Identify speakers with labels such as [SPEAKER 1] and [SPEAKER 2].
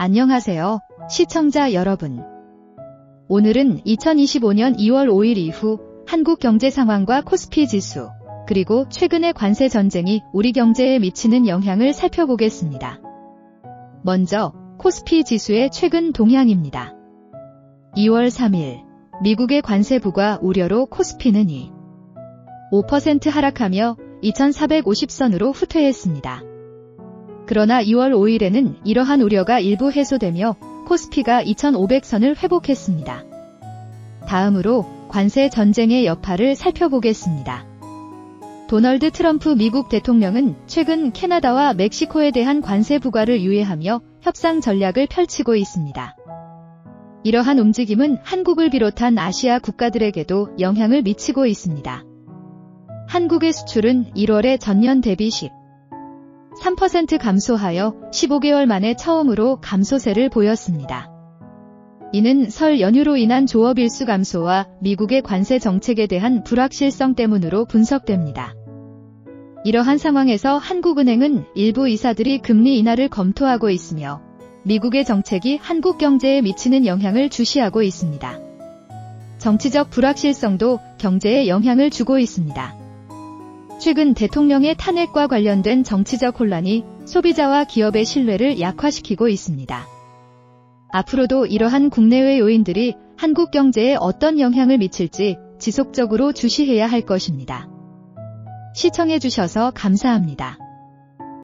[SPEAKER 1] 안녕하세요, 시청자 여러분. 오늘은 2025년 2월 5일 이후 한국 경제 상황과 코스피 지수, 그리고 최근의 관세 전쟁이 우리 경제에 미치는 영향을 살펴보겠습니다. 먼저 코스피 지수의 최근 동향입니다. 2월 3일 미국의 관세 부과 우려로 코스피는 2.5% 하락하며 2450선으로 후퇴했습니다. 그러나 2월 5일에는 이러한 우려가 일부 해소되며 코스피가 2500선을 회복했습니다. 다음으로 관세 전쟁의 여파를 살펴보겠습니다. 도널드 트럼프 미국 대통령은 최근 캐나다와 멕시코에 대한 관세 부과를 유예하며 협상 전략을 펼치고 있습니다. 이러한 움직임은 한국을 비롯한 아시아 국가들에게도 영향을 미치고 있습니다. 한국의 수출은 1월에 전년 대비 13% 감소하여 15개월 만에 처음으로 감소세를 보였습니다. 이는 설 연휴로 인한 조업 일수 감소와 미국의 관세 정책에 대한 불확실성 때문으로 분석됩니다. 이러한 상황에서 한국은행은 일부 이사들이 금리 인하를 검토하고 있으며 미국의 정책이 한국 경제에 미치는 영향을 주시하고 있습니다. 정치적 불확실성도 경제에 영향을 주고 있습니다. 최근 대통령의 탄핵과 관련된 정치적 혼란이 소비자와 기업의 신뢰를 약화시키고 있습니다. 앞으로도 이러한 국내외 요인들이 한국 경제에 어떤 영향을 미칠지 지속적으로 주시해야 할 것입니다. 시청해주셔서 감사합니다.